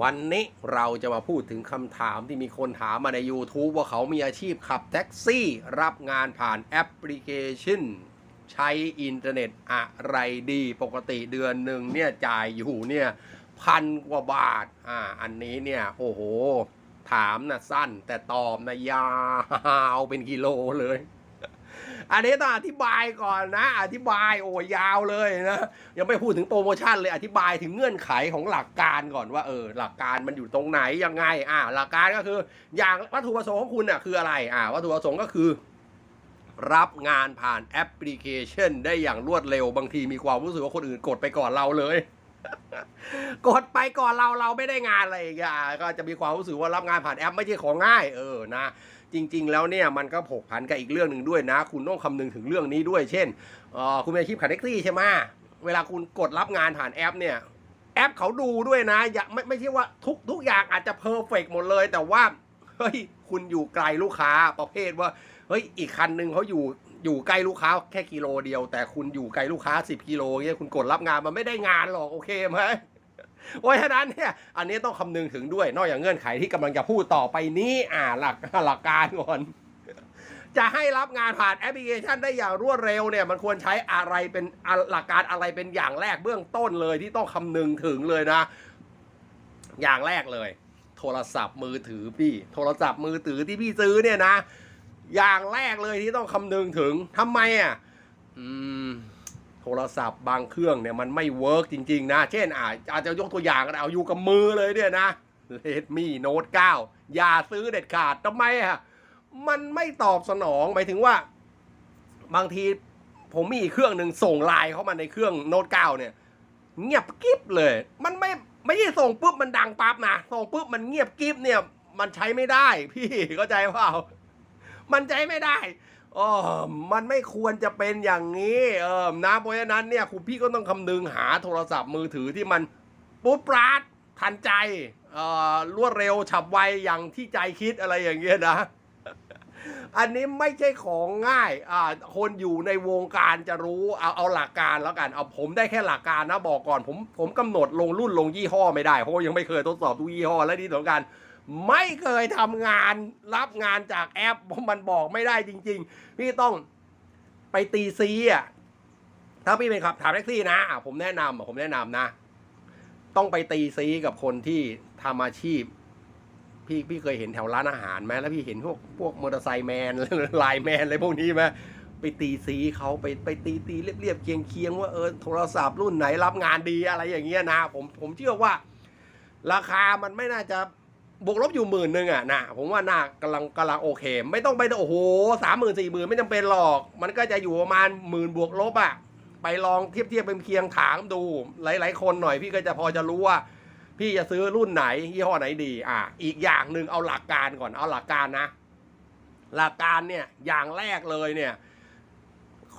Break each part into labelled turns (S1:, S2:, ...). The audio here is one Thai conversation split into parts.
S1: วันนี้เราจะมาพูดถึงคำถามที่มีคนถามมาใน YouTube ว่าเขามีอาชีพขับแท็กซี่ รับงานผ่านแอปพลิเคชัน ใช้อินเทอร์เน็ตอะไรดีปกติเดือนหนึ่งเนี่ยจ่ายอยู่เนี่ยพันกว่าบาทอ่าอันนี้เนี่ยโอ้โห ถามนะสั้นแต่ตอบนะยาวเป็นกิโลเลย อันนี้ต้องอธิบายก่อนนะ อธิบายโอ้ยาวเลยนะ ยังไม่พูดถึงโปรโมชั่นเลย อธิบายถึงเงื่อนไขของหลักการก่อนว่าเออหลักการมันอยู่ตรงไหนยังไง อ่า หลักการก็คือ อย่างวัตถุประสงค์ของคุณอะคืออะไร อ่า วัตถุประสงค์ก็คือรับงานผ่านแอปพลิเคชัน ได้อย่างรวดเร็วบางทีมีความรู้สึกว่าคนอื่นกดไปก่อนเราเลย กดไปก่อนเราเราไม่ได้งานอะไรอย่างเงี้ยก็จะมีความรู้สึกว่ารับงานผ่านแอปไม่ใช่ของง่าย เออนะ จริง ๆ แล้วเนี่ยมันก็ผกผันกับอีกเรื่องหนึ่งด้วยนะ คุณต้องคำนึงถึงเรื่องนี้ด้วย เช่นคุณมีอาชีพขับแท็กซี่ใช่ไหมเวลาคุณกดรับงานผ่านแอปเนี่ยแอปเขาดูด้วยนะอย่าไม่ไม่ใช่ว่าทุกทุกอย่างอาจจะเพอร์เฟกหมดเลย แต่ว่าเฮ้ยคุณอยู่ไกลลูกค้าประเภทว่าเฮ้ยอีกคันหนึ่งเขาอยู่อยู่ใกล้ลูกค้าแค่กิโลเดียว แต่คุณอยู่ไกลลูกค้า 10 กิโลเงี้ยคุณกดรับงานมันไม่ได้งานหรอกโอเคไหม เพราะฉะนั้นเนี่ยอันนี้ต้องคำนึงถึงด้วย นอกจากเงื่อนไขที่กำลังจะพูดต่อไปนี้อ่าหลักหลักการก่อนจะให้รับงานผ่านแอปพลิเคชันได้อย่างรวดเร็วเนี่ยมันควรใช้อะไรเป็นหลักการอะไรเป็นอย่างแรกเบื้องต้นเลยที่ต้องคำนึงถึงเลยนะ อย่างแรกเลย โทรศัพท์มือถือพี่ โทรศัพท์มือถือที่พี่ซื้อเนี่ยนะ อย่างแรกเลยที่ต้องคำนึงถึงทำไมอะอืม รศัพท์บางเครื่องเนี่ยมันไม่เวิร์กจริง ๆ นะ เช่นอาจจะยกตัวอย่างกันเอาอยู่กับมือเลยเนี่ยนะ Redmi Note 9อย่าซื้อเด็ดขาดทำไมอะมันไม่ตอบสนองหมายถึงว่า บางทีผมมีเครื่องหนึ่งส่งไลน์เข้ามาในเครื่องโน้ตเก้าเนี่ย เงียบกิ๊บเลย มันไม่ไม่ใช่ส่งปุ๊บมันดังปั๊บนะส่งปุ๊บมันเงียบกิ๊บเนี่ย มันใช้ไม่ได้ พี่เข้าใจเปล่ามันใช้ไม่ได้ อ๋อมันไม่ควรจะเป็นอย่างนี้เออนะเพราะฉะนั้นเนี่ยคุณพี่ก็ต้องคำนึงหาโทรศัพท์มือถือที่มันปุ๊บปราดทันใจเอ่อรวดเร็วฉับไวอย่างที่ใจคิดอะไรอย่างเงี้ยนะ อันนี้ไม่ใช่ของง่ายอ่าคนอยู่ในวงการจะรู้เอาเอาหลักการแล้วกันเอาผมได้แค่หลักการนะบอกก่อน ผมผมกำหนดลงรุ่นลงยี่ห้อไม่ได้เพราะยังไม่เคยทดสอบทุกยี่ห้อและที่สำคัญ ไม่เคยทำงานรับงานจากแอปมันบอกไม่ได้จริง ๆ พี่ต้องไปตีซีอะถ้าพี่เป็นขับถามแท็กซี่นะผมแนะนำผมแนะนำนะ ต้องไปตีซีกับคนที่ทำอาชีพ พี่พี่เคยเห็นแถวร้านอาหารไหมแล้วพี่เห็นพวกพวกมอเตอร์ไซค์แมนไลน์แมนอะไรพวกนี้ไหมไปตีซีเขาไปไปตีตีเรียบเรียบเคียงเคียงว่าเออโทรศัพท์รุ่นไหนรับงานดีอะไรอย่างเงี้ยนะ ผมผมเชื่อว่า ราคามันไม่น่าจะ บวกลบอยู่หมื่นหนึ่งอะนะผมว่าน่ากำลังกำลังโอเค ไม่ต้องไปโอ้โหสามหมื่นสี่หมื่นไม่จำเป็นหรอก มันก็จะอยู่ประมาณหมื่นบวกลบอะไปลองเทียบเทียบเป็นเคียงถามดู หลาย ๆ คนหน่อยพี่ก็จะพอจะรู้ว่า พี่จะซื้อรุ่นไหนยี่ห้อไหนดี อะอีกอย่างหนึ่งเอาหลักการก่อนเอาหลักการนะ หลักการเนี่ยอย่างแรกเลยเนี่ย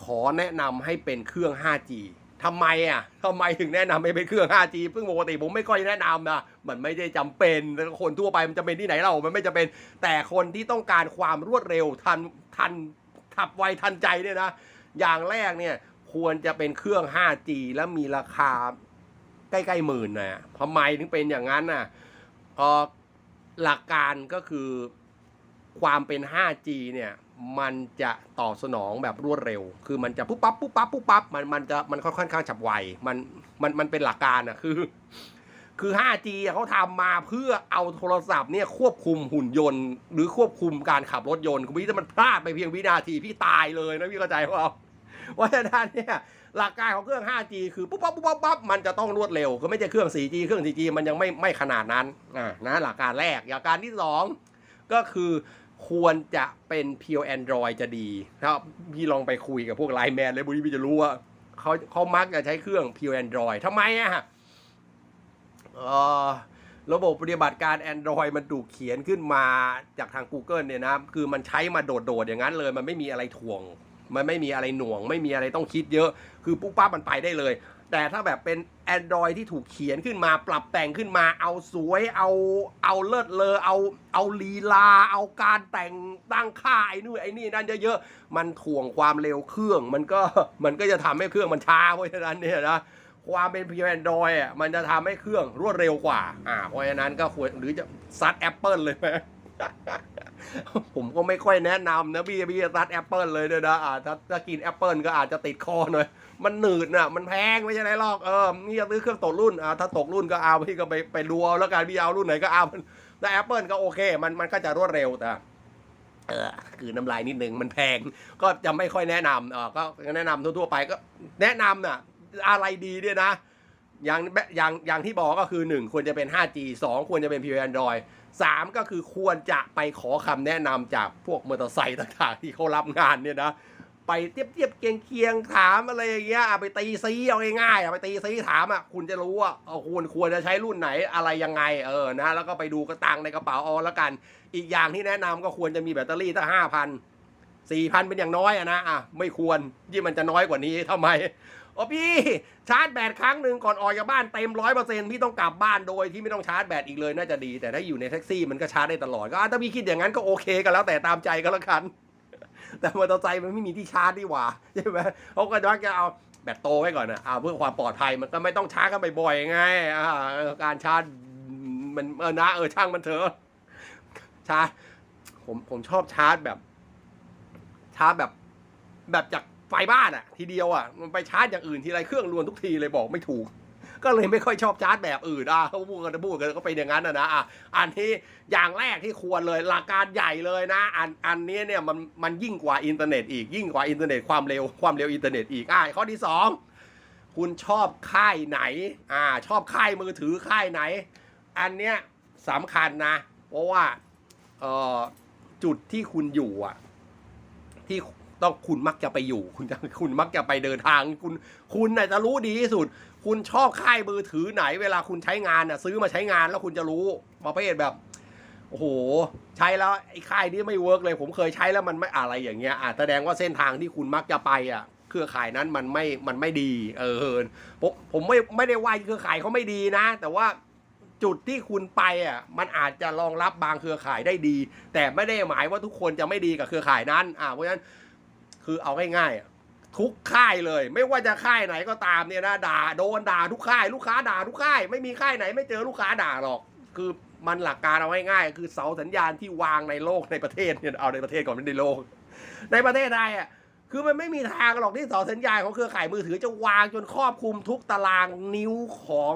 S1: ขอแนะนำให้เป็นเครื่อง 5G ทำไมอะทำไมถึงแนะนำให้เป็นเครื่อง 5G ซึ่งปกติผมไม่ค่อยแนะนำนะ มันไม่ได้จำเป็น คนทั่วไปมันจะเป็นที่ไหนเรา มันไม่จะเป็น แต่คนที่ต้องการความรวดเร็วทันทันทับไวทันใจเนี่ยนะ อย่างแรกเนี่ยควรจะเป็นเครื่อง 5G แล้วมีราคาใกล้ๆหมื่นนะทำไมถึงเป็นอย่างนั้นน่ะเออหลักการก็คือ ความเป็น 5G เนี่ยมันจะตอบสนองแบบรวดเร็ว คือมันจะปุ๊บปั๊บปุ๊บปั๊บปุ๊บปั๊บมันมันจะมันค่อนข้างฉับไวมันมันมันเป็นหลักการอะคือ คือ 5G เขาทำมาเพื่อเอาโทรศัพท์เนี่ยควบคุมหุ่นยนต์ หรือควบคุมการขับรถยนต์คุณพี่ถ้ามันพลาดไปเพียงวินาทีพี่ตายเลยนะพี่เข้าใจเปล่าเพราะฉะนั้นเนี่ยหลักการของเครื่อง 5G คือปุ๊บปั๊บปุ๊บปั๊บปั๊บมันจะต้องรวดเร็วคือไม่ใช่เครื่อง 4G เครื่อง 4G มันยังไม่ไม่ขนาดนั้นอ่านะหลักการแรกหลักการที่สอง ก็คือควรจะเป็น pure Android จะดีถ้าพี่ลองไปคุยกับพวกไลน์แมนเลยบุรีพี่จะรู้ว่าเขาเขามักจะใช้เครื่อง pure Android ทำไมอะระบบปฏิบัติการ Android มันถูกเขียนขึ้นมาจากทาง Google เนี่ยนะคือมันใช้มาโดดๆอย่างนั้นเลย มันไม่มีอะไรถ่วง มันไม่มีอะไรหน่วง ไม่มีอะไรต้องคิดเยอะ คือปุ๊บปั๊บมันไปได้เลย แต่ถ้าแบบเป็น Android ที่ถูกเขียนขึ้นมาปรับแต่งขึ้นมาเอาสวยเอาเอาเลิศเลอเอาเอาลีลา เอาการแต่งตั้งค่าไอ้นู่นไอ้นี่นั่นเยอะๆ มันถ่วงความเร็วเครื่องมันก็มันก็จะทำให้เครื่องมันช้าเพราะฉะนั้นเนี่ยนะความเป็น Pure Android อะมันจะทำให้เครื่องรวดเร็วกว่าอ่าเพราะฉะนั้นก็ควรหรือจะซัด Apple เลยไหม ผมก็ไม่ค่อยแนะนำนะพี่พี่จะซัด Apple เลยด้วยนะอ่าถ้าถ้ากิน Apple ก็อาจจะติดคอหน่อย มันหนืดน่ะ มันแพงไม่ใช่ไรหรอกเออนี่จะซื้อเครื่องตกรุ่นอ่าถ้าตกรุ่นก็เอาพี่ก็ไปไปดูเอาแล้วกันพี่เอารุ่นไหนก็เอาแต่ Apple ก็โอเค มันมันก็จะรวดเร็วแต่เออคือน้ำลายนิดนึงมันแพง ก็จะไม่ค่อยแนะนำเออก็แนะนำทั่วๆไปก็แนะนำน่ะ อะไรดีเนี่ยนะอย่างอย่างอย่างที่บอกก็คือ 1 ควรจะเป็น 5G 2 ควรจะเป็น Pure Android 3 ก็คือควรจะไปขอคำแนะนำจากพวกมอเตอร์ไซค์ต่างๆ ที่เขารับงานเนี่ยนะไปเทียบเทียบเคียงเคียงๆถามอะไรอย่างเงี้ยไปตีซีเอาง่ายๆไปตีซีถามอะคุณจะรู้ว่าเออควรควรจะใช้รุ่นไหนอะไรยังไงเออนะแล้วก็ไปดูกระตังในกระเป๋าเอาแล้วกัน อีกอย่างที่แนะนำก็ควรจะมีแบตเตอรี่ตั้งห้าพันสี่พันเป็นอย่างน้อยอะนะอะไม่ควรยี่มันจะน้อยกว่านี้ทำไม โอ้พี่ ชาร์จแบตครั้งหนึ่งก่อนออกจากบ้านเต็มร้อยเปอร์เซ็นต์พี่ต้องกลับบ้านโดยที่ไม่ต้องชาร์จแบตอีกเลยน่าจะดี แต่ถ้าอยู่ในแท็กซี่มันก็ชาร์จได้ตลอด ก็ถ้าพี่คิดอย่างนั้นก็โอเคกันแล้วแต่ตามใจก็แล้วกัน แต่มอเตอร์ไซค์มันไม่มีที่ชาร์จดีกว่าใช่ไหมเขาก็จะเอาแบตโตไว้ก่อนนะเอาเพื่อความปลอดภัยมันก็ไม่ต้องชาร์จกันบ่อยๆไงการชาร์จมันเออนะเออช่างมันเถอะชาร์จผมผมชอบชาร์จแบบ ชาร์จแบบแบบจาก ไฟบ้านอะทีเดียวอะมันไปชาร์จอย่างอื่นทีไรเครื่องรวนทุกทีเลยบอกไม่ถูก ก็เลยไม่ค่อยชอบชาร์จแบบอื่นอะเขาพูดกันพูดกันก็เป็นอย่างนั้นนะนะอะอันที่อย่างแรกที่ควรเลยหลักการใหญ่เลยนะ อันอันนี้เนี่ยมันมันยิ่งกว่าอินเทอร์เน็ตอีกยิ่งกว่าอินเทอร์เน็ตความเร็วความเร็วอินเทอร์เน็ตอีกอะข้อที่สองคุณชอบค่ายไหนอ่าชอบค่ายมือถือค่ายไหน อันเนี้ยสำคัญนะ เพราะว่าเอ่อจุดที่คุณอยู่อะที่ ต้องคุณมักจะไปอยู่ คุณจะคุณมักจะไปเดินทาง คุณคุณน่ะจะรู้ดีที่สุด คุณชอบค่ายมือถือไหน เวลาคุณใช้งานน่ะซื้อมาใช้งานแล้วคุณจะรู้ประเภทแบบโอ้โห ใช้แล้วไอ้ค่ายนี้ไม่เวิร์กเลย ผมเคยใช้แล้วมันไม่อะไรอย่างเงี้ยอะแสดงว่าเส้นทางที่คุณมักจะไปอะเครือข่ายนั้นมันไม่มันไม่ดี เออผมผมไม่ไม่ได้ว่าเครือข่ายเขาไม่ดีนะ แต่ว่าจุดที่คุณไปอะมันอาจจะรองรับบางเครือข่ายได้ดี แต่ไม่ได้หมายว่าทุกคนจะไม่ดีกับเครือข่ายนั้นอ่าเพราะฉะนั้น คือเอาง่ายๆทุกค่ายเลย ไม่ว่าจะค่ายไหนก็ตามเนี่ยนะด่าโดนด่าทุกค่าย ลูกค้าด่าทุกค่าย ไม่มีค่ายไหน ไม่เจอลูกค้าด่าหรอก คือมันหลักการเอาง่ายๆคือเสาสัญญาณที่วางในโลกในประเทศเนี่ยเอาในประเทศก่อนไม่ในโลก ในประเทศไทยอะคือมันไม่มีทางหรอกที่เสาสัญญาณของเครือข่ายมือถือจะวางจนครอบคลุมทุกตารางนิ้วของ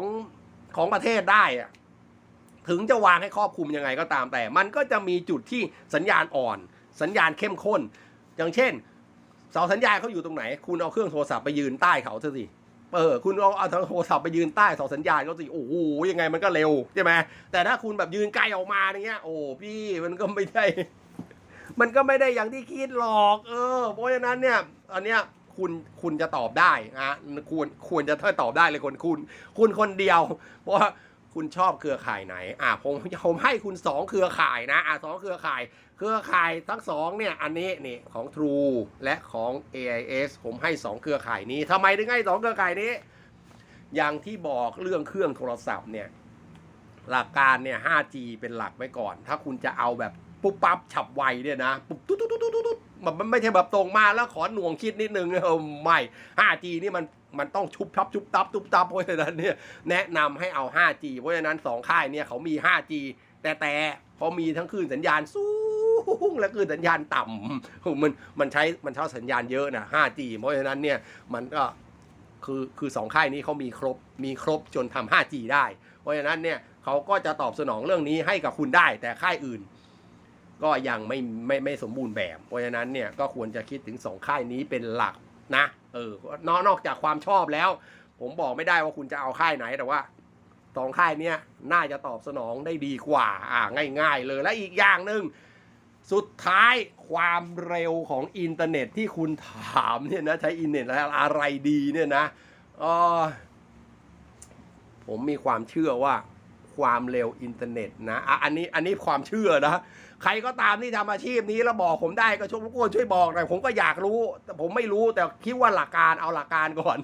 S1: ของประเทศได้อะถึงจะวางให้ครอบคลุมยังไงก็ตามแต่ มันก็จะมีจุดที่สัญญาณอ่อน สัญญาณเข้มข้น อย่างเช่น เสาสัญญาณเขาอยู่ตรงไหน คุณเอาเครื่องโทรศัพท์ไปยืนใต้เขาซะสิเออคุณเอาเอาโทรศัพท์ไปยืนใต้เสาสัญญาณเขาสิโอ้โหยังไงมันก็เร็วใช่ไหมแต่ถ้าคุณแบบยืนไกลออกมาอย่างเงี้ย โอ้พี่มันก็ไม่ได้ มันก็ไม่ได้อย่างที่คิดหรอก เออ เพราะฉะนั้นเนี่ยอันเนี้ยคุณคุณจะตอบได้นะควรควรจะตอบได้เลยคนคุณ คุณคนเดียว เพราะ คุณชอบเครือข่ายไหน อะผมผมให้คุณสองเครือข่ายนะ อะสองเครือข่าย เครือข่ายทั้งสองเนี่ย อันนี้นี่ของ True และของ AIS ผมให้สองเครือข่ายนี้ทำไมถึงให้สองเครือข่ายนี้ อย่างที่บอกเรื่องเครื่องโทรศัพท์เนี่ย หลักการเนี่ย 5G เป็นหลักไว้ก่อน ถ้าคุณจะเอาแบบปุ๊บปั๊บฉับไวเนี่ยนะปุ๊บตุ๊ดตุ๊ดตุ๊ดตุ๊ดตุ๊ดมันมันไม่ใช่แบบตรงมาแล้วขอหน่วงคิดนิดนึงเออไม่ 5G นี่มัน มันต้องชุบทับชุบตับชุบตับเพราะฉะนั้นเนี่ยแนะนำให้เอา 5G เพราะฉะนั้นสองค่ายเนี่ยเขามี 5G แต่แต่พอมีทั้งคลื่นสัญญาณสูงและคลื่นสัญญาณต่ำมันมันใช้มันใช้สัญญาณเยอะนะ 5G เพราะฉะนั้นเนี่ยมันก็คือคือสองค่ายนี้เขามีครบมีครบจนทำ 5G ได้ เพราะฉะนั้นเนี่ยเขาก็จะตอบสนองเรื่องนี้ให้กับคุณได้ แต่ค่ายอื่น ก็ยังไม่ไม่ไม่สมบูรณ์แบบ เพราะฉะนั้นเนี่ยก็ควรจะคิดถึงสองค่ายนี้เป็นหลักนะ เออนอกนอกจากความชอบแล้ว ผมบอกไม่ได้ว่าคุณจะเอาค่ายไหนแต่ว่าสองค่ายเนี้ยน่าจะตอบสนองได้ดีกว่า อ่าง่ายๆ เลยและอีกอย่างหนึ่งสุดท้ายความเร็วของอินเทอร์เน็ตที่คุณถามเนี่ยนะใช้อินเทอร์เน็ตแล้วอะไรดีเนี่ยนะออผมมีความเชื่อว่าความเร็วอินเทอร์เน็ตนะอะอันนี้อันนี้ความเชื่อนะ ใครก็ตามที่ทำอาชีพนี้แล้วบอกผมได้ก็ช่วยรบกวนช่วยบอกหน่อยผมก็อยากรู้ แต่ผมไม่รู้แต่คิดว่าหลักการเอาหลักการก่อน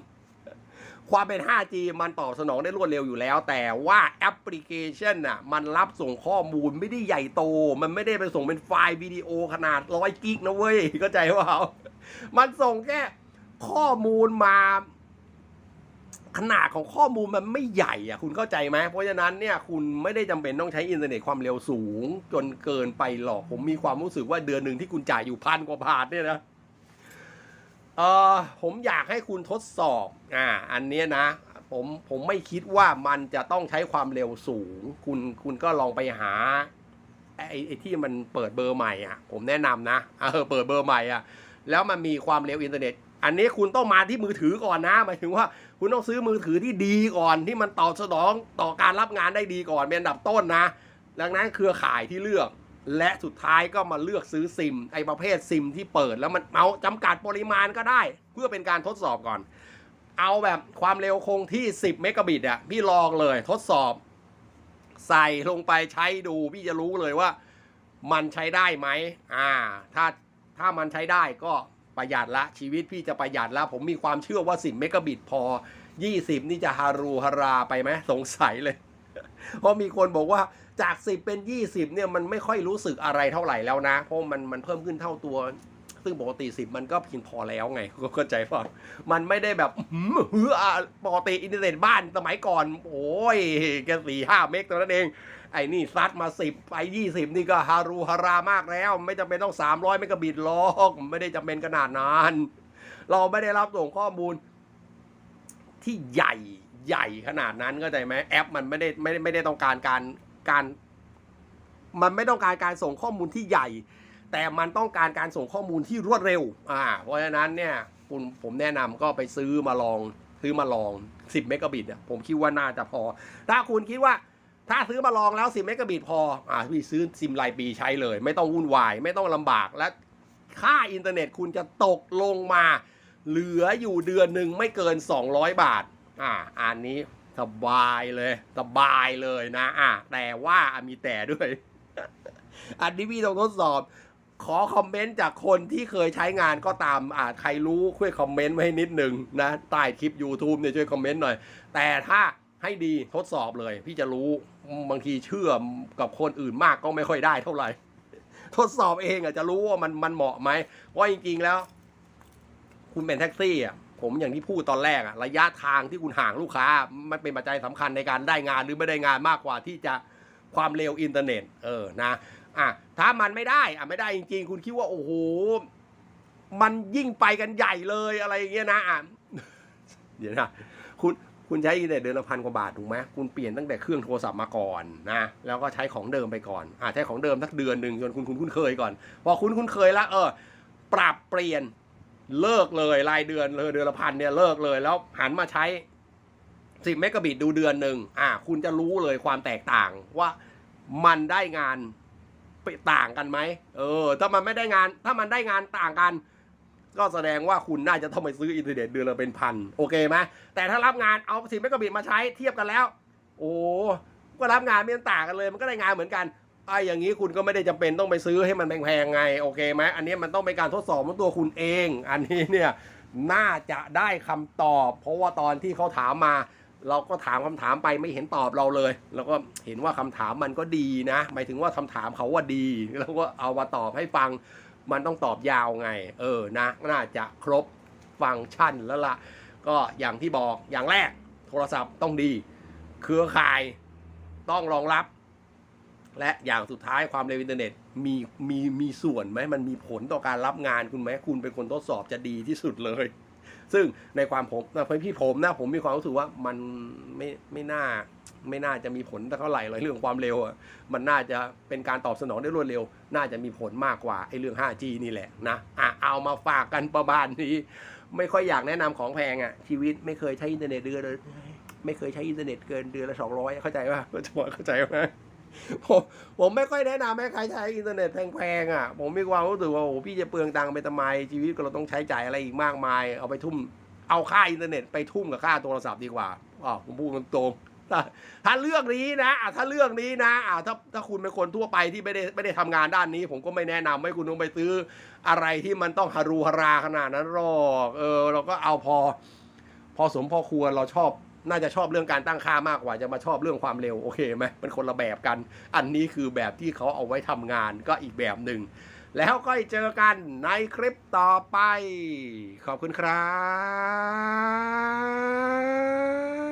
S1: ความเป็น 5G มันตอบสนองได้รวดเร็วอยู่แล้ว แต่ว่าแอปพลิเคชันน่ะมันรับส่งข้อมูลไม่ได้ใหญ่โต มันไม่ได้ไปส่งเป็นไฟล์วิดีโอขนาดร้อยกิกนะเว้ยเข้าใจว่ามันส่งแค่ข้อมูลมา ขนาดของข้อมูลมันไม่ใหญ่อะคุณเข้าใจไหมเพราะฉะนั้นเนี่ยคุณไม่ได้จำเป็นต้องใช้อินเทอร์เน็ตความเร็วสูง จนเกินไปหรอกผมมีความรู้สึกว่าเดือนหนึ่งที่คุณจ่ายอยู่พันกว่าบาทเนี่ยนะเออผมอยากให้คุณทดสอบอ่าอันเนี้ยนะผมผมไม่คิดว่ามันจะต้องใช้ความเร็วสูง คุณคุณก็ลองไปหาไอ้ไอ้ที่มันเปิดเบอร์ใหม่อะ ผมแนะนำนะเออเปิดเบอร์ใหม่อะ แล้วมันมีความเร็วอินเทอร์เน็ต อันนี้คุณต้องมาที่มือถือก่อนนะหมายถึงว่าคุณต้องซื้อมือถือที่ดีก่อนที่มันตอบสนองต่อการรับงานได้ดีก่อนเป็นอันดับต้นนะ ดังนั้นเครือข่ายที่เลือก และสุดท้ายก็มาเลือกซื้อซิมไอประเภทซิมที่เปิดแล้วมันเอาจำกัดปริมาณก็ได้ เพื่อเป็นการทดสอบก่อน เอาแบบความเร็วคงที่ 10 เมกะบิตอะพี่ลองเลยทดสอบ ใส่ลงไปใช้ดูพี่จะรู้เลยว่า มันใช้ได้ไหมอ่า ถ้าถ้ามันใช้ได้ก็ ประหยัดละชีวิตพี่จะประหยัดละ ผมมีความเชื่อว่า 10 เมกะบิตพอ 20 นี่จะฮารูฮาราไปไหมสงสัยเลย เพราะมีคนบอกว่าจาก 10 เป็น 20 เนี่ยมันไม่ค่อยรู้สึกอะไรเท่าไหร่แล้วนะ เพราะมันมันเพิ่มขึ้นเท่าตัว ซึ่งปกติ 10 มันก็เพียงพอแล้วไงก็เข้าใจป่ะมันไม่ได้แบบหืออะปกติอินเทอร์เน็ตบ้านสมัยก่อน โอ้ยแค่สี่ห้าเมกตัวนั้นเอง ไอ้นี่ซัดมา 10ไป20 นี่ก็ฮารูฮารามากแล้ว ไม่จำเป็นต้อง 300เมกะบิตหรอกไม่ได้จำเป็นขนาดนั้น เราไม่ได้รับส่งข้อมูลที่ใหญ่ใหญ่ขนาดนั้นก็ใจไหมแอปมันไม่ได้ไม่ได้ไม่ได้ต้องการการการ มันไม่ต้องการการส่งข้อมูลที่ใหญ่ แต่มันต้องการการส่งข้อมูลที่รวดเร็ว อ่า เพราะฉะนั้นเนี่ยคุณผมแนะนำก็ไปซื้อมาลองซื้อมาลอง 10 เมกะบิตอะผมคิดว่าน่าจะพอ ถ้าคุณคิดว่า ถ้าซื้อมาลองแล้ว 10 เมกะบิตพอ อ่าพี่ซื้อซิมรายปีใช้เลย ไม่ต้องวุ่นวาย ไม่ต้องลำบาก และค่าอินเทอร์เน็ตคุณจะตกลงมา เหลืออยู่เดือนหนึ่งไม่เกิน 200 บาท อ่า อันนี้สบายเลย สบายเลยนะ อ่าแต่ว่ามีแต่ด้วย อันนี้พี่ต้องทดสอบ ขอคอมเมนต์จากคนที่เคยใช้งานก็ตาม อ่าใครรู้ช่วยคอมเมนต์ไว้ให้นิดหนึ่งนะ ใต้คลิป YouTube เนี่ยช่วยคอมเมนต์หน่อย แต่ถ้าให้ดีทดสอบเลย พี่จะรู้ บางทีเชื่อกับคนอื่นมากก็ไม่ค่อยได้เท่าไหร่ ทดสอบเองอะจะรู้ว่ามันมันเหมาะไหมเพราะจริงๆแล้ว คุณเป็นแท็กซี่อะผมอย่างที่พูดตอนแรกอะระยะทางที่คุณห่างลูกค้า มันเป็นปัจจัยสำคัญในการได้งานหรือไม่ได้งานมากกว่าที่จะความเร็วอินเทอร์เน็ต เออนะอะถ้ามันไม่ได้อะไม่ได้จริง ๆ คุณคิดว่าโอ้โหมันยิ่งไปกันใหญ่เลยอะไรอย่างเงี้ยนะอะเดี๋ยวนะคุณ คุณใช้อินเทอร์เน็ตเดือนละพันกว่าบาทถูกไหมคุณเปลี่ยนตั้งแต่เครื่องโทรศัพท์มาก่อนนะ แล้วก็ใช้ของเดิมไปก่อนอ่าใช้ของเดิมสักเดือนหนึ่งจนคุณคุณคุ้นเคยก่อน พอคุณคุ้นเคยแล้วเออ ปรับเปลี่ยนเลิกเลยรายเดือนเลยเดือนละพันเนี่ยเลิกเลยแล้วหันมาใช้สิบเมกะบิตดูเดือนหนึ่งอ่า คุณจะรู้เลยความแตกต่างว่ามันได้งานไปต่างกันไหมเออ ถ้ามันไม่ได้งาน ถ้ามันได้งานต่างกัน ก็แสดงว่าคุณน่าจะต้องไปซื้ออินเทอร์เน็ตเดือนละเป็นพันโอเคไหมแต่ถ้ารับงานเอาสิบเมกะบิตมาใช้เทียบกันแล้ว โอ้ก็รับงานไม่ต่างกันเลย มันก็ได้งานเหมือนกันไอ้อย่างนี้คุณก็ไม่ได้จำเป็นต้องไปซื้อให้มันแพงๆไงโอเคไหมอันนี้มันต้องเป็นการทดสอบของตัวคุณเอง อันนี้เนี่ยน่าจะได้คำตอบ เพราะว่าตอนที่เขาถามมา เราก็ถามคำถามไปไม่เห็นตอบเราเลย แล้วก็เห็นว่าคำถามมันก็ดีนะ หมายถึงว่าคำถามเขาว่าดี แล้วก็เอามาตอบให้ฟัง มันต้องตอบยาวไง เออนะน่าจะครบฟังก์ชันแล้วละก็อย่างที่บอกอย่างแรกโทรศัพท์ต้องดี เครือข่ายต้องรองรับ และอย่างสุดท้ายความเร็วอินเทอร์เน็ตมีมีมีส่วนไหมมันมีผลต่อการรับงานคุณไหมคุณเป็นคนทดสอบจะดีที่สุดเลย ซึ่งในความผมนะพี่ผมนะผมมีความรู้สึกว่ามันไม่ไม่น่า ไม่น่าจะมีผลเท่าไหร่เลยเรื่องความเร็วอะมันน่าจะเป็นการตอบสนองได้รวดเร็ว น่าจะมีผลมากกว่าไอ้เรื่อง 5G นี่แหละนะอะเอามาฝากกันประมาณนี้ ไม่ค่อยอยากแนะนำของแพงอะชีวิตไม่เคยใช้อินเทอร์เน็ตเดือนเลยไม่เคยใช้อินเทอร์เน็ตเกินเดือนละสองร้อยเข้าใจป่ะเข้าใจไหมผมผมไม่ค่อยแนะนำให้ใครใช้อินเทอร์เน็ตแพงๆอะ ผมมีความรู้สึกว่าโอ้พี่จะเปลืองตังค์ไปทำไม ชีวิตเราต้องใช้จ่ายอะไรอีกมากมาย เอาไปทุ่ม เอาค่าอินเทอร์เน็ตไปทุ่มกับค่าโทรศัพท์ดีกว่าอ๋อผมพูดตรงๆ ถ้าเรื่องนี้นะอะถ้าเรื่องนี้นะอะถ้าถ้าคุณเป็นคนทั่วไปที่ไม่ได้ไม่ได้ทำงานด้านนี้ ผมก็ไม่แนะนำให้คุณต้องไปซื้ออะไรที่มันต้องฮารูฮาราขนาดนั้นหรอกเออเราก็เอาพอ พอสมพอควรเราชอบน่าจะชอบเรื่องการตั้งค่ามากกว่าจะมาชอบเรื่องความเร็วโอเคไหมเป็นคนละแบบกัน อันนี้คือแบบที่เขาเอาไว้ทำงานก็อีกแบบหนึ่งแล้วก็เจอกันในคลิปต่อไป ขอบคุณครับ